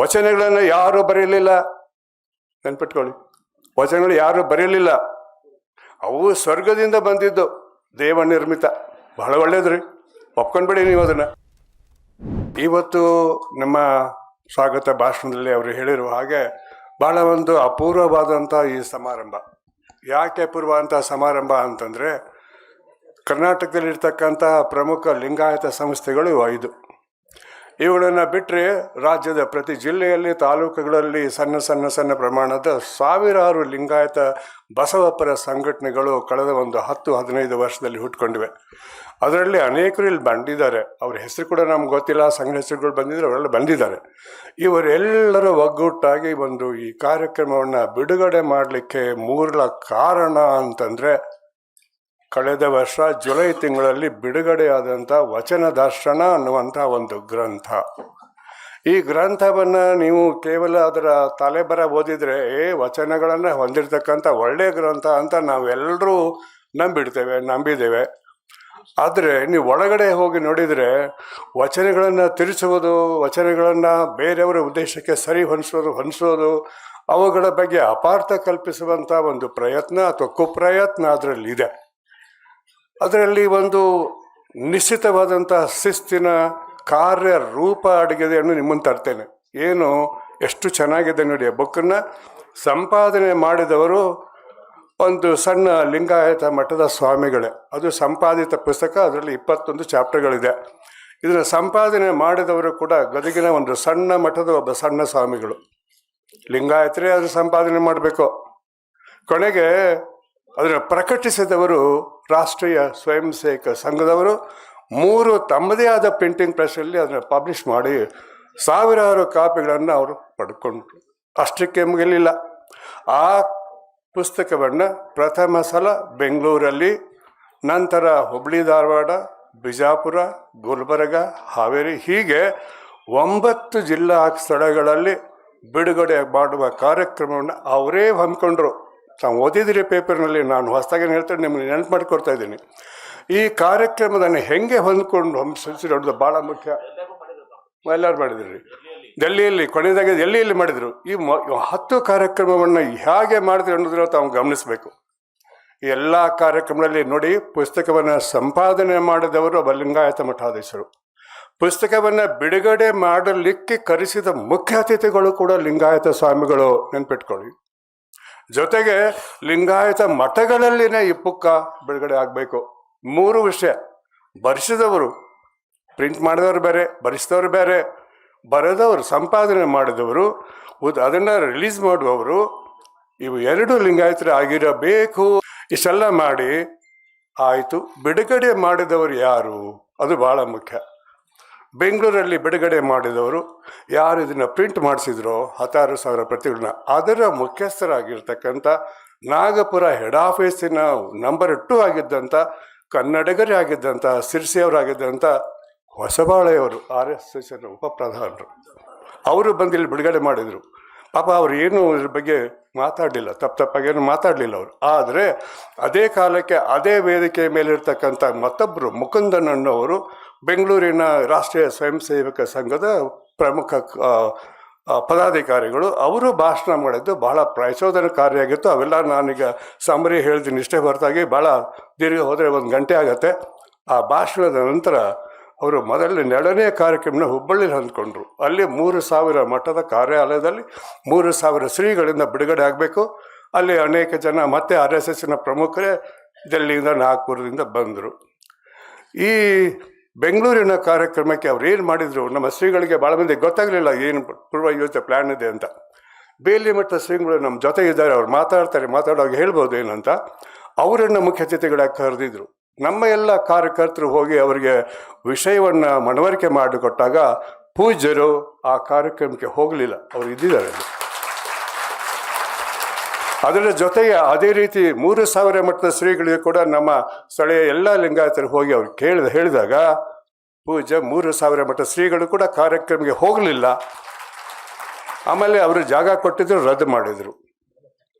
ವಚನಗಳನ್ನು ಯಾರು ಬರೆಯಲಿಲ್ಲ. ನೆನ್ಪಿಟ್ಕೊಳ್ಳಿ. ವಚನಗಳು ಯಾರು ಬರೆಯಲಿಲ್ಲ. ಅವು ಸ್ವರ್ಗದಿಂದ ಬಂದಿದ್ದು ದೇವ ನಿರ್ಮಿತ ಬಹಳ ಒಳ್ಳೇದ್ರಿ. ಒಪ್ಕೊಂಡ್ಬಿಡಿ ನೀವು ಅದನ್ನ. ಇವತ್ತು ನಮ್ಮ ಸ್ವಾಗತ ಭಾಷಣದಲ್ಲಿ ಅವರು ಹೇಳಿರುವ ಹಾಗೆ ಬಹಳ ಒಂದು ಅಪೂರ್ವವಾದಂಥ ಈ ಸಮಾರಂಭ. ಯಾಕೆ ಅಪೂರ್ವ ಅಂತ ಸಮಾರಂಭ ಅಂತಂದರೆ ಕರ್ನಾಟಕದಲ್ಲಿರ್ತಕ್ಕಂಥ ಪ್ರಮುಖ ಲಿಂಗಾಯತ ಸಂಸ್ಥೆಗಳು ಐದು. ಇವುಗಳನ್ನು ಬಿಟ್ಟರೆ ರಾಜ್ಯದ ಪ್ರತಿ ಜಿಲ್ಲೆಯಲ್ಲಿ, ತಾಲೂಕುಗಳಲ್ಲಿ ಸಣ್ಣ ಸಣ್ಣ ಸಣ್ಣ ಪ್ರಮಾಣದ ಸಾವಿರಾರು ಲಿಂಗಾಯತ ಬಸವಪರ ಸಂಘಟನೆಗಳು ಕಳೆದ ಒಂದು ಹತ್ತು, ಹದಿನೈದು ವರ್ಷದಲ್ಲಿ ಹುಟ್ಕೊಂಡಿವೆ. ಅದರಲ್ಲಿ ಅನೇಕರು ಇಲ್ಲಿ ಬಂದಿದ್ದಾರೆ. ಅವ್ರ ಹೆಸರು ಕೂಡ ನಮ್ಗೆ ಗೊತ್ತಿಲ್ಲ. ಸಂಘ ಹೆಸರುಗಳು ಬಂದಿದ್ದಾರೆ ಅವರೆಲ್ಲ ಬಂದಿದ್ದಾರೆ. ಇವರೆಲ್ಲರ ಒಗ್ಗುಟ್ಟಾಗಿ ಒಂದು ಈ ಕಾರ್ಯಕ್ರಮವನ್ನು ಬಿಡುಗಡೆ ಮಾಡಲಿಕ್ಕೆ ಮೂಲ ಕಾರಣ ಅಂತಂದರೆ ಕಳೆದ ವರ್ಷ ಜುಲೈ ತಿಂಗಳಲ್ಲಿ ಬಿಡುಗಡೆಯಾದಂಥ ವಚನ ದರ್ಶನ ಅನ್ನುವಂಥ ಒಂದು ಗ್ರಂಥ. ಈ ಗ್ರಂಥವನ್ನು ನೀವು ಕೇವಲ ಅದರ ತಲೆಬರ ಓದಿದರೆ ವಚನಗಳನ್ನು ಹೊಂದಿರತಕ್ಕಂಥ ಒಳ್ಳೆಯ ಗ್ರಂಥ ಅಂತ ನಾವೆಲ್ಲರೂ ನಂಬಿಡ್ತೇವೆ, ನಂಬಿದ್ದೇವೆ. ಆದರೆ ನೀವು ಒಳಗಡೆ ಹೋಗಿ ನೋಡಿದರೆ, ವಚನಗಳನ್ನು ತಿರುಚುವುದು, ವಚನಗಳನ್ನು ಬೇರೆಯವರ ಉದ್ದೇಶಕ್ಕೆ ಸರಿ ಹೊಂದಿಸೋದು ಹೊಂದಿಸೋದು, ಅವುಗಳ ಬಗ್ಗೆ ಅಪಾರ್ಥ ಕಲ್ಪಿಸುವಂಥ ಒಂದು ಪ್ರಯತ್ನ ಅಥವಾ ಕುಪ್ರಯತ್ನ ಅದರಲ್ಲಿ ಇದೆ ಅದರಲ್ಲಿ ಒಂದು ನಿಶ್ಚಿತವಾದಂತಹ ಶಿಸ್ತಿನ ಕಾರ್ಯ ರೂಪ ಅಡಗಿದೆಯನ್ನು ನಿಮ್ಮನ್ನು ತರ್ತೇನೆ. ಏನು ಎಷ್ಟು ಚೆನ್ನಾಗಿದೆ ನೋಡಿ ಬುಕ್ಕನ್ನು ಸಂಪಾದನೆ ಮಾಡಿದವರು ಒಂದು ಸಣ್ಣ ಲಿಂಗಾಯತ ಮಠದ ಸ್ವಾಮಿಗಳೇ. ಅದು ಸಂಪಾದಿತ ಪುಸ್ತಕ, ಅದರಲ್ಲಿ ಇಪ್ಪತ್ತೊಂದು ಚಾಪ್ಟರ್ಗಳಿದೆ. ಇದನ್ನು ಸಂಪಾದನೆ ಮಾಡಿದವರು ಕೂಡ ಗದಗಿನ ಒಂದು ಸಣ್ಣ ಮಠದ ಒಬ್ಬ ಸಣ್ಣ ಸ್ವಾಮಿಗಳು. ಲಿಂಗಾಯತರೇ ಅದು ಸಂಪಾದನೆ ಮಾಡಬೇಕು. ಕೊನೆಗೆ ಅದನ್ನು ಪ್ರಕಟಿಸಿದವರು ರಾಷ್ಟ್ರೀಯ ಸ್ವಯಂ ಸೇವಕ ಸಂಘದವರು. ಮೂರು ತಮ್ಮದೇ ಆದ ಪ್ರಿಂಟಿಂಗ್ ಪ್ರೆಸ್ಸಲ್ಲಿ ಅದನ್ನು ಪಬ್ಲಿಷ್ ಮಾಡಿ ಸಾವಿರಾರು ಕಾಪಿಗಳನ್ನು ಅವರು ಪಡ್ಕೊಂಡ್ರು. ಅಷ್ಟಕ್ಕೆ ಮುಗಿಲಿಲ್ಲ. ಆ ಪುಸ್ತಕವನ್ನು ಪ್ರಥಮ ಸಲ ಬೆಂಗಳೂರಲ್ಲಿ, ನಂತರ ಹುಬ್ಳಿ, ಧಾರವಾಡ, ಬಿಜಾಪುರ, ಗುಲ್ಬರ್ಗ, ಹಾವೇರಿ ಹೀಗೆ ಒಂಬತ್ತು ಜಿಲ್ಲಾ ಸ್ಥಳಗಳಲ್ಲಿ ಬಿಡುಗಡೆ ಮಾಡುವ ಕಾರ್ಯಕ್ರಮವನ್ನು ಅವರೇ ಹಮ್ಮಿಕೊಂಡ್ರು. ತಾವು ಓದಿದಿರಿ ಪೇಪರ್ನಲ್ಲಿ, ನಾನು ಹೊಸದಾಗಿ ಹೇಳ್ತೇನೆ, ನಿಮಗೆ ನೆನಪು ಮಾಡಿಕೊಡ್ತಾ ಇದ್ದೀನಿ. ಈ ಕಾರ್ಯಕ್ರಮದನ್ನು ಹೆಂಗೆ ಹೊಂದ್ಕೊಂಡು ಹಂಸಿರೋದು ಭಾಳ ಮುಖ್ಯ. ಎಲ್ಲರೂ ಮಾಡಿದ್ರಿ. ಡೆಲ್ಲಿಯಲ್ಲಿ ಕೊನೆಯದಾಗಿ ಡೆಲ್ಲಿಯಲ್ಲಿ ಮಾಡಿದರು. ಈ ಮ, ಹತ್ತು ಕಾರ್ಯಕ್ರಮವನ್ನು ಹೇಗೆ ಮಾಡಿದ್ರು ಅನ್ನೋದನ್ನ ತಾವು ಗಮನಿಸಬೇಕು. ಎಲ್ಲ ಕಾರ್ಯಕ್ರಮದಲ್ಲಿ ನೋಡಿ, ಪುಸ್ತಕವನ್ನು ಸಂಪಾದನೆ ಮಾಡಿದವರು ಲಿಂಗಾಯತ ಮಠಾಧೀಶರು. ಪುಸ್ತಕವನ್ನು ಬಿಡುಗಡೆ ಮಾಡಲಿಕ್ಕೆ ಕರೆಸಿದ ಮುಖ್ಯ ಅತಿಥಿಗಳು ಕೂಡ ಲಿಂಗಾಯತ ಸ್ವಾಮಿಗಳು ನೆನ್ಪಿಟ್ಕೊಳ್ಳಿ. ಜೊತೆಗೆ ಲಿಂಗಾಯತ ಮಠಗಳಲ್ಲಿನೇ ಈ ಪುಕ್ಕ ಬಿಡುಗಡೆ ಆಗಬೇಕು. ಮೂರು ವಿಷಯ. ಬರೆಸಿದವರು, ಪ್ರಿಂಟ್ ಮಾಡಿದವರು ಬೇರೆ, ಬರೆಸಿದವರು ಬೇರೆ, ಬರೆದವರು, ಸಂಪಾದನೆ ಮಾಡಿದವರು, ಉದ್, ಅದನ್ನು ರಿಲೀಸ್ ಮಾಡುವವರು, ಇವು ಎರಡು ಲಿಂಗಾಯತರು ಆಗಿರಬೇಕು. ಇಷ್ಟೆಲ್ಲ ಮಾಡಿ ಆಯಿತು. ಬಿಡುಗಡೆ ಮಾಡಿದವರು ಯಾರು? ಅದು ಭಾಳ ಮುಖ್ಯ. ಬೆಂಗಳೂರಲ್ಲಿ ಬಿಡುಗಡೆ ಮಾಡಿದವರು ಯಾರು ಇದನ್ನು ಪ್ರಿಂಟ್ ಮಾಡಿಸಿದ್ರೋ ಹತ್ತಾರು ಸಾವಿರ ಪ್ರತಿಗಳನ್ನ ಅದರ ಮುಖ್ಯಸ್ಥರಾಗಿರ್ತಕ್ಕಂಥ ನಾಗಪುರ ಹೆಡ್ ಆಫೀಸಿನ ನಂಬರ್ ಟು ಆಗಿದ್ದಂಥ ಕನ್ನಡಿಗರೇ ಆಗಿದ್ದಂಥ ಸಿರ್ಸಿಯವರಾಗಿದ್ದಂಥ ಹೊಸಬಾಳೆಯವರು ಆರ್ ಎಸ್ ಎಸ್ನ ಉಪಪ್ರಧಾನರು. ಅವರು ಬಂದು ಇಲ್ಲಿ ಬಿಡುಗಡೆ ಮಾಡಿದರು. ಪಾಪ ಅವ್ರು ಏನು ಇದ್ರ ಬಗ್ಗೆ ಮಾತಾಡಲಿಲ್ಲ, ತಪ್ಪು ತಪ್ಪಾಗೇನು ಮಾತಾಡಲಿಲ್ಲ ಅವರು. ಆದರೆ ಅದೇ ಕಾಲಕ್ಕೆ ಅದೇ ವೇದಿಕೆ ಮೇಲಿರ್ತಕ್ಕಂಥ ಮತ್ತೊಬ್ಬರು ಮುಕುಂದನ್ ಅನ್ನೋರು ಬೆಂಗಳೂರಿನ ರಾಷ್ಟ್ರೀಯ ಸ್ವಯಂ ಸೇವಕ ಸಂಘದ ಪ್ರಮುಖ ಪದಾಧಿಕಾರಿಗಳು. ಅವರು ಭಾಷಣ ಮಾಡಿದ್ದು ಬಹಳ ಪ್ರಚೋದನಕಾರಿಯಾಗಿತ್ತು ಅವೆಲ್ಲ ನಾನೀಗ ಸಮರಿ ಹೇಳಿದ್ದೀನಿ ಇಷ್ಟೇ ಹೊರತಾಗಿ ಭಾಳ ದೀರ್ಘ ಹೋದರೆ ಒಂದು ಗಂಟೆ ಆಗತ್ತೆ. ಆ ಭಾಷಣದ ನಂತರ ಅವರು ಮೊದಲು ಎರಡನೇ ಕಾರ್ಯಕ್ರಮನ ಹುಬ್ಬಳ್ಳಿಲಿ ಹೊಂದ್ಕೊಂಡ್ರು. ಅಲ್ಲಿ ಮೂರು ಸಾವಿರ ಮಠದ ಕಾರ್ಯಾಲಯದಲ್ಲಿ ಮೂರು ಸಾವಿರ ಶ್ರೀಗಳಿಂದ ಬಿಡುಗಡೆ ಆಗಬೇಕು. ಅಲ್ಲಿ ಅನೇಕ ಜನ ಮತ್ತೆ ಆರ್ ಎಸ್ ಎಸ್ಸಿನ ಪ್ರಮುಖರೇ ಡೆಲ್ಲಿಯಿಂದ ನಾಗ್ಪುರದಿಂದ ಬಂದರು. ಈ ಬೆಂಗಳೂರಿನ ಕಾರ್ಯಕ್ರಮಕ್ಕೆ ಅವ್ರು ಏನು ಮಾಡಿದರು? ನಮ್ಮ ಶ್ರೀಗಳಿಗೆ ಭಾಳ ಮಂದಿ ಗೊತ್ತಾಗಲಿಲ್ಲ ಏನು ಪೂರ್ವ ಯೋಜನೆ ಪ್ಲ್ಯಾನ್ ಇದೆ ಅಂತ. ಬೇಲಿ ಮಠದ ಶ್ರೀಗಳು ನಮ್ಮ ಜೊತೆ ಇದ್ದಾರೆ ಅವ್ರು ಮಾತಾಡ್ತಾರೆ, ಮಾತಾಡುವಾಗ ಹೇಳ್ಬೋದು ಏನಂತ ಅವರನ್ನು ಮುಖ್ಯ ಅತಿಥಿಗಳಾಗಿ ಕರೆದಿದ್ರು. ನಮ್ಮ ಎಲ್ಲ ಕಾರ್ಯಕರ್ತರು ಹೋಗಿ ಅವರಿಗೆ ವಿಷಯವನ್ನು ಮನವರಿಕೆ ಮಾಡಿಕೊಟ್ಟಾಗ ಪೂಜ್ಯರು ಆ ಕಾರ್ಯಕ್ರಮಕ್ಕೆ ಹೋಗಲಿಲ್ಲ. ಅವರು ಇದ್ದಿದ್ದಾರೆ. ಅದರ ಜೊತೆಗೆ ಅದೇ ರೀತಿ ಮೂರು ಸಾವಿರ ಮಟ್ಟದ ಶ್ರೀಗಳಿಗೆ ಕೂಡ ನಮ್ಮ ಸ್ಥಳೀಯ ಎಲ್ಲ ಲಿಂಗಾಯತರು ಹೋಗಿ ಅವ್ರು ಕೇಳಿದ, ಹೇಳಿದಾಗ ಪೂಜೆ ಮೂರು ಸಾವಿರ ಮಟ್ಟದ ಶ್ರೀಗಳು ಕೂಡ ಕಾರ್ಯಕ್ರಮಕ್ಕೆ ಹೋಗಲಿಲ್ಲ. ಆಮೇಲೆ ಅವರು ಜಾಗ ಕೊಟ್ಟಿದ್ರು, ರದ್ದು ಮಾಡಿದರು.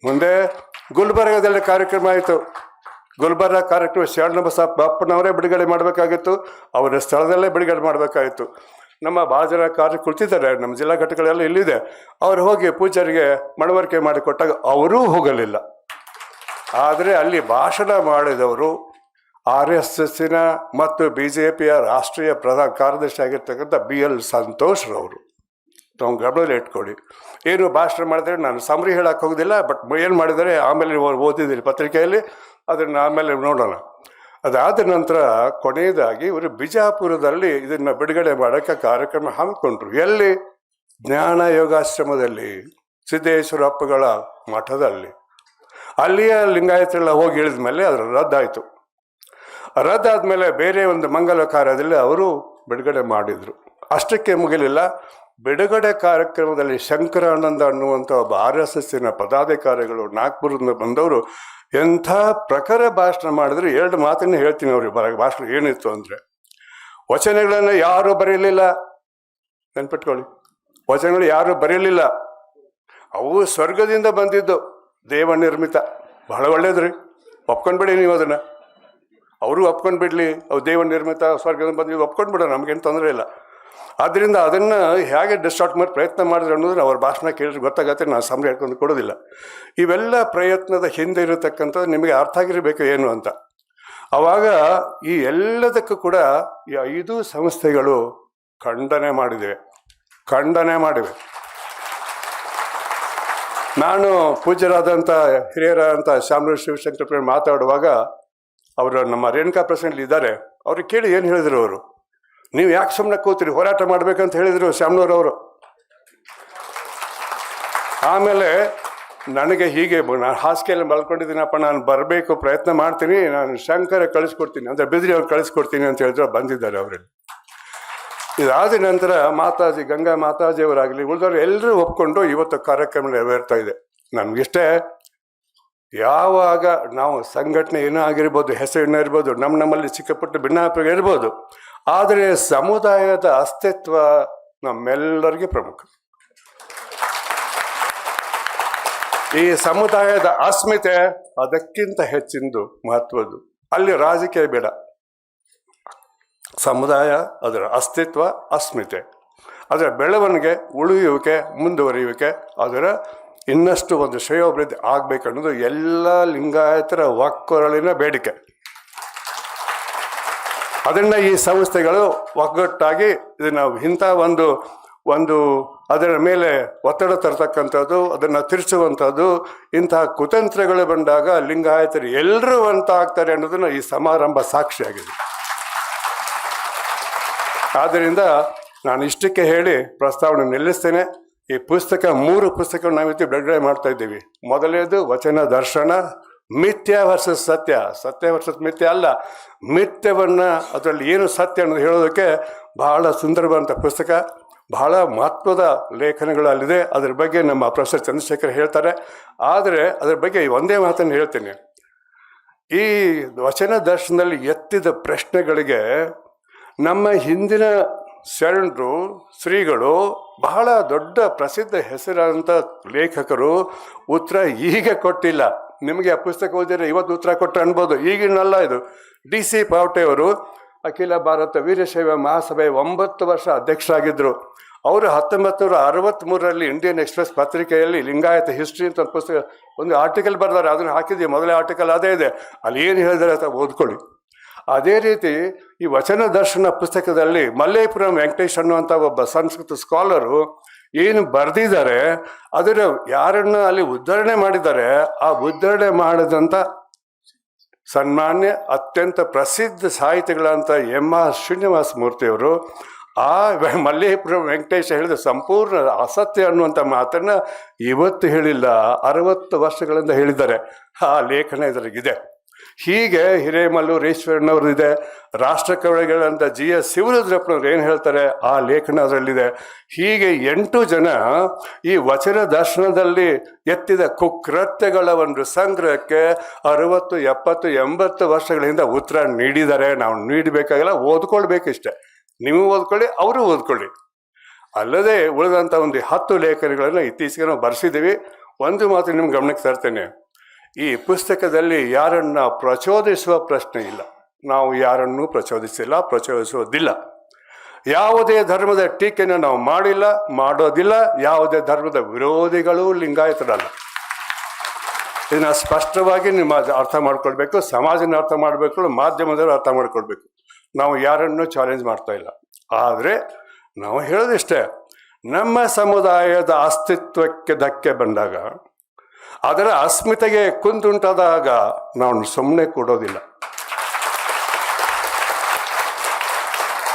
ಮುಂದೆ ಗುಲ್ಬರ್ಗದಲ್ಲಿ ಕಾರ್ಯಕ್ರಮ ಆಯಿತು. ಗುಲ್ಬರ್ಗ ಕಾರ್ಯಕ್ರಮ ಶರಣ ಬಸಪ್ಪನವರೇ ಬಿಡುಗಡೆ ಮಾಡಬೇಕಾಗಿತ್ತು. ಅವರ ಸ್ಥಳದಲ್ಲೇ ಬಿಡುಗಡೆ ಮಾಡಬೇಕಾಗಿತ್ತು. ನಮ್ಮ ಭಾಳ ಜನ ಕಾರ್ಯ ಕುಳಿತಿದ್ದಾರೆ. ನಮ್ಮ ಜಿಲ್ಲಾ ಘಟಕಗಳೆಲ್ಲ ಇಲ್ಲಿದೆ. ಅವ್ರು ಹೋಗಿ ಪೂಜಾರಿಗೆ ಮನವರಿಕೆ ಮಾಡಿಕೊಟ್ಟಾಗ ಅವರೂ ಹೋಗಲಿಲ್ಲ. ಆದರೆ ಅಲ್ಲಿ ಭಾಷಣ ಮಾಡಿದವರು ಆರ್ ಎಸ್ ಎಸ್ಸಿನ ಮತ್ತು ಬಿ ಜೆ ಪಿಯ ರಾಷ್ಟ್ರೀಯ ಪ್ರಧಾನ ಕಾರ್ಯದರ್ಶಿ ಆಗಿರ್ತಕ್ಕಂಥ ಬಿ ಎಲ್ ಸಂತೋಷ್ರವರು ನಾವು ಗಮನದಲ್ಲಿ ಇಟ್ಕೊಳ್ಳಿ. ಏನು ಭಾಷಣ ಮಾಡಿದರೆ ನಾನು ಸಮರಿ ಹೇಳಕ್ಕೆ ಹೋಗೋದಿಲ್ಲ, ಬಟ್ ಏನು ಮಾಡಿದರೆ ಆಮೇಲೆ ಓದಿದ್ದೀನಿ ಪತ್ರಿಕೆಯಲ್ಲಿ. ಅದನ್ನು ಆಮೇಲೆ ನೋಡೋಣ. ಅದಾದ ನಂತರ ಕೊನೆಯದಾಗಿ ಇವರು ಬಿಜಾಪುರದಲ್ಲಿ ಇದನ್ನು ಬಿಡುಗಡೆ ಮಾಡೋಕ್ಕೆ ಕಾರ್ಯಕ್ರಮ ಹಮ್ಮಿಕೊಂಡ್ರು. ಎಲ್ಲಿ? ಜ್ಞಾನ ಯೋಗಾಶ್ರಮದಲ್ಲಿ, ಸಿದ್ದೇಶ್ವರಪ್ಪಗಳ ಮಠದಲ್ಲಿ. ಅಲ್ಲಿಯ ಲಿಂಗಾಯತರೆಲ್ಲ ಹೋಗಿ ಇಳಿದ ಮೇಲೆ ಅದರ ರದ್ದಾಯಿತು. ರದ್ದಾದ್ಮೇಲೆ ಬೇರೆ ಒಂದು ಮಂಗಲ ಕಾರ್ಯದಲ್ಲಿ ಅವರು ಬಿಡುಗಡೆ ಮಾಡಿದರು. ಅಷ್ಟಕ್ಕೆ ಮುಗಿಲಿಲ್ಲ. ಬಿಡುಗಡೆ ಕಾರ್ಯಕ್ರಮದಲ್ಲಿ ಶಂಕರಾನಂದ ಅನ್ನುವಂಥ ಒಬ್ಬ ಆರ್ ಎಸ್ ಎಸ್ಸಿನ ಪದಾಧಿಕಾರಿಗಳು ನಾಗ್ಪುರದಿಂದ ಬಂದವರು ಎಂಥ ಪ್ರಖರ ಭಾಷಣ ಮಾಡಿದ್ರೆ ಎರಡು ಮಾತನ್ನು ಹೇಳ್ತೀನಿ ಅವ್ರಿಗೆ ಬರ, ಭಾಷಣ ಏನಿತ್ತು ಅಂದರೆ, ವಚನಗಳನ್ನು ಯಾರೂ ಬರೆಯಲಿಲ್ಲ. ನೆನ್ಪಿಟ್ಕೊಳ್ಳಿ. ವಚನಗಳು ಯಾರೂ ಬರೆಯಲಿಲ್ಲ. ಅವು ಸ್ವರ್ಗದಿಂದ ಬಂದಿದ್ದು ದೇವ ನಿರ್ಮಿತ ಬಹಳ ಒಳ್ಳೇದ್ರಿ. ಒಪ್ಕೊಂಡ್ಬಿಡಿ ನೀವು ಅದನ್ನು. ಅವರು ಒಪ್ಕೊಂಡು ಬಿಡ್ಲಿ ಅವು ದೇವ ನಿರ್ಮಿತ ಸ್ವರ್ಗದಿಂದ ಬಂದಿದ್ದು ಒಪ್ಕೊಂಡು ಬಿಡೋಣ ನಮಗೇನು ತೊಂದರೆ ಇಲ್ಲ. ಆದ್ದರಿಂದ ಅದನ್ನು ಹೇಗೆ ಡಿಸ್ಟಾರ್ಟ್ ಮಾಡಿ ಪ್ರಯತ್ನ ಮಾಡಿದ್ರು ಅನ್ನೋದನ್ನು ಅವ್ರ ಭಾಷಣ ಕೇಳಿದ್ರೆ ಗೊತ್ತಾಗತ್ತೆ ನಾನು ಸಮಯ ಹೇಳ್ಕೊಂಡು ಕೊಡೋದಿಲ್ಲ. ಇವೆಲ್ಲ ಪ್ರಯತ್ನದ ಹಿಂದೆ ಇರತಕ್ಕಂಥದ್ದು ನಿಮಗೆ ಅರ್ಥ ಆಗಿರಬೇಕು ಏನು ಅಂತ. ಆವಾಗ ಈ ಎಲ್ಲದಕ್ಕೂ ಕೂಡ ಈ ಐದು ಸಂಸ್ಥೆಗಳು ಖಂಡನೆ ಮಾಡಿದೆ ಖಂಡನೆ ಮಾಡಿವೆ. ನಾನು ಪೂಜ್ಯರಾದಂಥ ಹಿರಿಯರಾದಂಥ ಶಾಮರಾಜ್ ಶಿವಶಂಕರ ಮಾತಾಡುವಾಗ ಅವರು ನಮ್ಮ ರೇಣುಕಾ ಪ್ರೆಸಿಡೆಂಟ್ ಇದ್ದಾರೆ ಅವ್ರಿಗೆ ಕೇಳಿ ಏನು ಹೇಳಿದ್ರು ಅವರು? ನೀವು ಯಾಕೆ ಸುಮ್ಮನೆ ಕೂತ್ರಿ? ಹೋರಾಟ ಮಾಡ್ಬೇಕಂತ ಹೇಳಿದರು ಶ್ಯಾಮ್ನೂರವರು ಆಮೇಲೆ ನನಗೆ ಹೀಗೆ ನಾನು ಹಾಸಿಗೆಯಲ್ಲಿ ಮಲ್ಕೊಂಡಿದ್ದೀನಪ್ಪ, ನಾನು ಬರಬೇಕು, ಪ್ರಯತ್ನ ಮಾಡ್ತೀನಿ, ನಾನು ಶಂಕರ ಕಳಿಸ್ಕೊಡ್ತೀನಿ, ಅಂದರೆ ಬಿದ್ರಿ ಅವ್ರು ಕಳಿಸ್ಕೊಡ್ತೀನಿ ಅಂತ ಹೇಳಿದ್ರು, ಬಂದಿದ್ದಾರೆ ಅವರು. ಇದಾದ ನಂತರ ಮಾತಾಜಿ, ಗಂಗಾ ಮಾತಾಜಿಯವರಾಗಲಿ ಉಳಿದವರು ಎಲ್ಲರೂ ಒಪ್ಕೊಂಡು ಇವತ್ತು ಕಾರ್ಯಕ್ರಮ ನೆರವೇರ್ತಾ ಇದೆ. ನಮಗಿಷ್ಟೇ, ಯಾವಾಗ ನಾವು ಸಂಘಟನೆ ಏನೋ ಆಗಿರ್ಬೋದು, ಹೆಸರಿನ ಇರ್ಬೋದು ನಮ್ಮ ನಮ್ಮಲ್ಲಿ ಚಿಕ್ಕಪುಟ್ಟ ಭಿನ್ನಾಪ ಇರ್ಬೋದು ಆದರೆ ಸಮುದಾಯದ ಅಸ್ತಿತ್ವ ನಮ್ಮೆಲ್ಲರಿಗೆ ಪ್ರಮುಖ. ಈ ಸಮುದಾಯದ ಅಸ್ಮಿತೆ ಅದಕ್ಕಿಂತ ಹೆಚ್ಚಿಂದು ಮಹತ್ವದ್ದು. ಅಲ್ಲಿ ರಾಜಕೀಯ ಬೇಡ. ಸಮುದಾಯ ಅದರ ಅಸ್ತಿತ್ವ ಅಸ್ಮಿತೆ. ಅದರ ಬೆಳವಣಿಗೆ, ಉಳಿಯುವಿಕೆ, ಮುಂದುವರಿಯುವಿಕೆ, ಅದರ ಇನ್ನಷ್ಟು ಒಂದು ಶ್ರೇಯೋಭಿವೃದ್ಧಿ ಆಗಬೇಕನ್ನೋದು ಎಲ್ಲ ಲಿಂಗಾಯತರ ಒಕ್ಕೊರಳಿನ ಬೇಡಿಕೆ. ಅದನ್ನು ಈ ಸಂಸ್ಥೆಗಳು ಒಗ್ಗಟ್ಟಾಗಿ ಇದನ್ನು ಇಂಥ ಒಂದು ಒಂದು ಅದರ ಮೇಲೆ ಒತ್ತಡ ತರ್ತಕ್ಕಂಥದ್ದು, ಅದನ್ನು ತಿರ್ಚುವಂಥದ್ದು, ಇಂತಹ ಕುತಂತ್ರಗಳು ಬಂದಾಗ ಲಿಂಗಾಯತರು ಎಲ್ಲರೂ ಅಂತ ಆಗ್ತಾರೆ ಅನ್ನೋದನ್ನು ಈ ಸಮಾರಂಭ ಸಾಕ್ಷಿಯಾಗಿದೆ. ಆದ್ದರಿಂದ ನಾನು ಇಷ್ಟಕ್ಕೆ ಹೇಳಿ ಪ್ರಸ್ತಾವನೆ ನಿಲ್ಲಿಸ್ತೇನೆ. ಈ ಪುಸ್ತಕ, ಮೂರು ಪುಸ್ತಕ ನಾವಿತ್ತು ಬಿಡುಗಡೆ ಮಾಡ್ತಾ ಇದ್ದೀವಿ. ಮೊದಲನೇದು ವಚನ ದರ್ಶನ ಮಿಥ್ಯ ವರ್ಸಸ್ ಸತ್ಯ. ಸತ್ಯ ವರ್ಸಸ್ ಮಿಥ್ಯ ಅಲ್ಲ. ಮಿಥ್ಯವನ್ನು ಅದರಲ್ಲಿ ಏನು ಸತ್ಯ ಅನ್ನೋದು ಹೇಳೋದಕ್ಕೆ ಬಹಳ ಸುಂದರವಾದಂಥ ಪುಸ್ತಕ. ಬಹಳ ಮಹತ್ವದ ಲೇಖನಗಳು ಅಲ್ಲಿದೆ. ಅದರ ಬಗ್ಗೆ ನಮ್ಮ ಪ್ರೊಫೆಸರ್ ಚಂದ್ರಶೇಖರ್ ಹೇಳ್ತಾರೆ. ಆದರೆ ಅದರ ಬಗ್ಗೆ ಒಂದೇ ಮಾತನ್ನು ಹೇಳ್ತೀನಿ. ಈ ವಚನ ದರ್ಶನದಲ್ಲಿ ಎತ್ತಿದ ಪ್ರಶ್ನೆಗಳಿಗೆ ನಮ್ಮ ಹಿಂದಿನ ಶರಣರು, ಶ್ರೀಗಳು ಬಹಳ ದೊಡ್ಡ ಪ್ರಸಿದ್ಧ ಹೆಸರಾದಂಥ ಲೇಖಕರು ಉತ್ತರ ಈಗ ಕೊಟ್ಟಿಲ್ಲ. ನಿಮಗೆ ಆ ಪುಸ್ತಕ ಓದಿದ್ರೆ ಇವತ್ತು ಉತ್ತರ ಕೊಟ್ಟರೆ ಅನ್ಬೋದು. ಈಗಿನಲ್ಲ ಇದು. ಡಿ ಸಿ ಪಾವಟೆಯವರು ಅಖಿಲ ಭಾರತ ವೀರಶೈವ ಮಹಾಸಭೆ ಒಂಬತ್ತು ವರ್ಷ ಅಧ್ಯಕ್ಷರಾಗಿದ್ದರು ಅವರು ಹತ್ತೊಂಬತ್ತು ನೂರ ಅರವತ್ತ್ಮೂರರಲ್ಲಿ ಇಂಡಿಯನ್ ಎಕ್ಸ್ಪ್ರೆಸ್ ಪತ್ರಿಕೆಯಲ್ಲಿ ಲಿಂಗಾಯತ ಹಿಸ್ಟ್ರಿ ಅಂತ ಒಂದು ಪುಸ್ತಕ, ಒಂದು ಆರ್ಟಿಕಲ್ ಬರೆದಾರೆ. ಅದನ್ನು ಹಾಕಿದ್ದೀವಿ ಮೊದಲೇ ಆರ್ಟಿಕಲ್ ಅದೇ ಇದೆ. ಅಲ್ಲಿ ಏನು ಹೇಳಿದಾರೆ ಅಂತ ಓದ್ಕೊಳ್ಳಿ. ಅದೇ ರೀತಿ ಈ ವಚನ ದರ್ಶನ ಪುಸ್ತಕದಲ್ಲಿ ಮಲ್ಲೇಪುರಂ ವೆಂಕಟೇಶ್ ಅನ್ನುವಂಥ ಒಬ್ಬ ಸಂಸ್ಕೃತ ಸ್ಕಾಲರು ಏನು ಬರೆದಿದ್ದಾರೆ, ಅದರ ಯಾರನ್ನ ಅಲ್ಲಿ ಉದ್ಧರಣೆ ಮಾಡಿದ್ದಾರೆ, ಆ ಉದ್ಧರಣೆ ಮಾಡಿದಂಥ ಸನ್ಮಾನ್ಯ, ಅತ್ಯಂತ ಪ್ರಸಿದ್ಧ ಸಾಹಿತಿಗಳಂತ ಎಂ ಆರ್ ಶ್ರೀನಿವಾಸ ಮೂರ್ತಿಯವರು, ಆ ಮಲ್ಲೇಪುರಂ ವೆಂಕಟೇಶ ಹೇಳಿದ ಸಂಪೂರ್ಣ ಅಸತ್ಯ ಅನ್ನುವಂಥ ಮಾತನ್ನು ಇವತ್ತು ಹೇಳಿಲ್ಲ, ಅರವತ್ತು ವರ್ಷಗಳಿಂದ ಹೇಳಿದ್ದಾರೆ. ಆ ಲೇಖನ ಇದರಿಗಿದೆ ಹೀಗೆ ಹಿರೇಮಲ್ಲೂರು ಈಶ್ವರನವ್ರದ್ದು ಇದೆ ರಾಷ್ಟ್ರಕವಿಗಳಂತ ಜಿ ಎಸ್ ಶಿವರುದ್ರಪ್ಪನವ್ರು ಏನು ಹೇಳ್ತಾರೆ? ಆ ಲೇಖನ ಅದರಲ್ಲಿದೆ. ಹೀಗೆ ಎಂಟು ಜನ ಈ ವಚನ ದರ್ಶನದಲ್ಲಿ ಎತ್ತಿದ ಕುಕೃತ್ಯಗಳ ಒಂದು ಸಂಗ್ರಹಕ್ಕೆ ಅರವತ್ತು, ಎಪ್ಪತ್ತು, ಎಂಬತ್ತು ವರ್ಷಗಳಿಂದ ಉತ್ತರ ನೀಡಿದ್ದಾರೆ ನಾವು ನೀಡಬೇಕಾಗಿಲ್ಲ, ಓದ್ಕೊಳ್ಬೇಕಿಷ್ಟೆ. ನೀವು ಓದ್ಕೊಳ್ಳಿ, ಅವರು ಓದ್ಕೊಳ್ಳಿ. ಅಲ್ಲದೆ ಉಳಿದಂಥ ಒಂದು ಹತ್ತು ಲೇಖನಗಳನ್ನು ಇತ್ತೀಚೆಗೆ ನಾವು ಬರೆಸಿದ್ದೀವಿ. ಒಂದು ಮಾತು ನಿಮ್ಗೆ ಗಮನಕ್ಕೆ ತರ್ತೇನೆ. ಈ ಪುಸ್ತಕದಲ್ಲಿ ಯಾರನ್ನ ಪ್ರಚೋದಿಸುವ ಪ್ರಶ್ನೆ ಇಲ್ಲ. ನಾವು ಯಾರನ್ನೂ ಪ್ರಚೋದಿಸಿಲ್ಲ, ಪ್ರಚೋದಿಸುವುದಿಲ್ಲ. ಯಾವುದೇ ಧರ್ಮದ ಟೀಕೆಯನ್ನು ನಾವು ಮಾಡಿಲ್ಲ, ಮಾಡೋದಿಲ್ಲ. ಯಾವುದೇ ಧರ್ಮದ ವಿರೋಧಿಗಳು ಲಿಂಗಾಯತರಲ್ಲ. ಇದನ್ನು ಸ್ಪಷ್ಟವಾಗಿ ನಿಮ್ಮ ಅರ್ಥ ಮಾಡ್ಕೊಳ್ಬೇಕು, ಸಮಾಜನ ಅರ್ಥ ಮಾಡಬೇಕು, ಮಾಧ್ಯಮದವರು ಅರ್ಥ ಮಾಡ್ಕೊಳ್ಬೇಕು. ನಾವು ಯಾರನ್ನು ಚಾಲೆಂಜ್ ಮಾಡ್ತಾ ಇಲ್ಲ. ಆದರೆ ನಾವು ಹೇಳೋದಿಷ್ಟೇ, ನಮ್ಮ ಸಮುದಾಯದ ಅಸ್ತಿತ್ವಕ್ಕೆ ಧಕ್ಕೆ ಬಂದಾಗ ಅದರ ಅಸ್ಮಿತೆಗೆ ಕುಂದುಂಟಾದಾಗ ನಾವು ಸುಮ್ಮನೆ ಕೊಡೋದಿಲ್ಲ.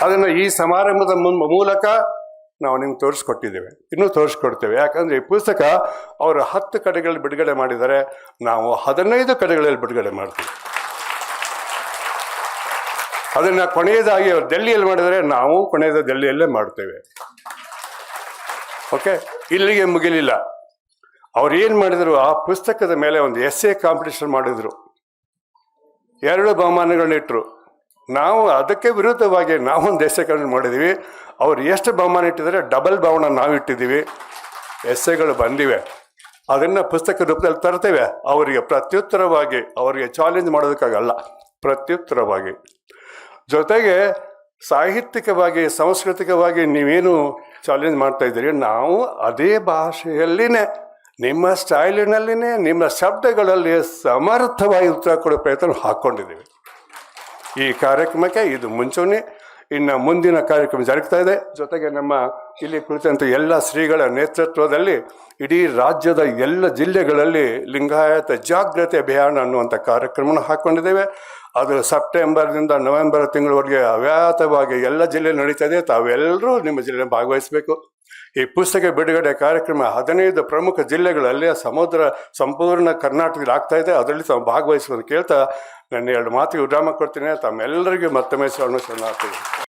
ಅದನ್ನು ಈ ಸಮಾರಂಭದ ಮೂಲಕ ನಾವು ನಿಮ್ಗೆ ತೋರಿಸ್ಕೊಟ್ಟಿದ್ದೇವೆ. ಇನ್ನೂ ತೋರಿಸ್ಕೊಡ್ತೇವೆ. ಯಾಕಂದ್ರೆ ಈ ಪುಸ್ತಕ ಅವರು ಹತ್ತು ಕಡೆಗಳಲ್ಲಿ ಬಿಡುಗಡೆ ಮಾಡಿದರೆ ನಾವು ಹದಿನೈದು ಕಡೆಗಳಲ್ಲಿ ಬಿಡುಗಡೆ ಮಾಡ್ತೀವಿ. ಅದನ್ನ ಕೊನೆಯದಾಗಿ ಅವರು ಡೆಲ್ಲಿಯಲ್ಲಿ ಮಾಡಿದರೆ ನಾವು ಕೊನೆಯದ ಡೆಲ್ಲಿಯಲ್ಲೇ ಮಾಡ್ತೇವೆ. ಓಕೆ? ಇಲ್ಲಿಗೆ ಮುಗಿಲಿಲ್ಲ. ಅವ್ರು ಏನು ಮಾಡಿದ್ರು? ಆ ಪುಸ್ತಕದ ಮೇಲೆ ಒಂದು ಎಸ್ ಎ ಕಾಂಪಿಟೇಷನ್ ಮಾಡಿದ್ರು. ಎರಡು ಬಹುಮಾನಗಳನ್ನ ಇಟ್ಟರು ನಾವು ಅದಕ್ಕೆ ವಿರುದ್ಧವಾಗಿ ನಾವೊಂದು ಎಸ್ ಎ ಮಾಡಿದ್ದೀವಿ ಅವ್ರು ಎಷ್ಟು ಬಹುಮಾನ ಇಟ್ಟಿದ್ದಾರೆ? ಡಬಲ್ ಬಹುಮಾನ ನಾವು ಇಟ್ಟಿದ್ದೀವಿ. ಎಸ್ಸೆಗಳು ಬಂದಿವೆ. ಅದನ್ನು ಪುಸ್ತಕ ರೂಪದಲ್ಲಿ ತರ್ತೇವೆ. ಅವರಿಗೆ ಪ್ರತ್ಯುತ್ತರವಾಗಿ, ಅವರಿಗೆ ಚಾಲೆಂಜ್ ಮಾಡೋದಕ್ಕಾಗಲ್ಲ. ಪ್ರತ್ಯುತ್ತರವಾಗಿ. ಜೊತೆಗೆ ಸಾಹಿತ್ಯಿಕವಾಗಿ, ಸಾಂಸ್ಕೃತಿಕವಾಗಿ ನೀವೇನು ಚಾಲೆಂಜ್ ಮಾಡ್ತಾ ಇದ್ದೀರಿ? ನಾವು ಅದೇ ಭಾಷೆಯಲ್ಲಿನೇ ನಿಮ್ಮ ಸ್ಟೈಲಿನಲ್ಲಿನೇ, ನಿಮ್ಮ ಶಬ್ದಗಳಲ್ಲಿ ಸಮರ್ಥವಾಗಿ ಉತ್ತರ ಕೊಡೋ ಪ್ರಯತ್ನ ಹಾಕ್ಕೊಂಡಿದ್ದೀವಿ. ಈ ಕಾರ್ಯಕ್ರಮಕ್ಕೆ ಇದು ಮುಂಚೂಣಿ. ಇನ್ನು ಮುಂದಿನ ಕಾರ್ಯಕ್ರಮ ಜರುಗ್ತಾ ಇದೆ. ಜೊತೆಗೆ ನಮ್ಮ ಇಲ್ಲಿ ಕುಳಿತಂಥ ಎಲ್ಲ ಶ್ರೀಗಳ ನೇತೃತ್ವದಲ್ಲಿ ಇಡೀ ರಾಜ್ಯದ ಎಲ್ಲ ಜಿಲ್ಲೆಗಳಲ್ಲಿ ಲಿಂಗಾಯತ ಜಾಗೃತಿ ಅಭಿಯಾನ ಅನ್ನುವಂಥ ಕಾರ್ಯಕ್ರಮನ ಹಾಕ್ಕೊಂಡಿದ್ದೇವೆ. ಅದು ಸೆಪ್ಟೆಂಬರ್ನಿಂದ ನವೆಂಬರ್ ತಿಂಗಳವರೆಗೆ ಅವ್ಯಾತವಾಗಿ ಎಲ್ಲ ಜಿಲ್ಲೆ ನಡೀತಾ ಇದೆ. ತಾವೆಲ್ಲರೂ ನಿಮ್ಮ ಜಿಲ್ಲೆ ಭಾಗವಹಿಸಬೇಕು. ಈ ಪುಸ್ತಕ ಬಿಡುಗಡೆ ಕಾರ್ಯಕ್ರಮ ಹದಿನೈದು ಪ್ರಮುಖ ಜಿಲ್ಲೆಗಳಲ್ಲಿ ಸಮುದ್ರ ಸಂಪೂರ್ಣ ಕರ್ನಾಟಕದಲ್ಲಿ ಆಗ್ತಾ ಇದೆ. ಅದರಲ್ಲಿ ತಾವು ಭಾಗವಹಿಸುವಂತ ಕೇಳ್ತಾ ನನ್ನ ಎರಡು ಮಾತಿಗೆ ವಿರಾಮ ಕೊಡ್ತೀನಿ. ತಮ್ಮೆಲ್ಲರಿಗೂ ಮತ್ತೊಮ್ಮೆ ಸಣ್ಣ ಶರಣಾರ್ಥಿಗಳು.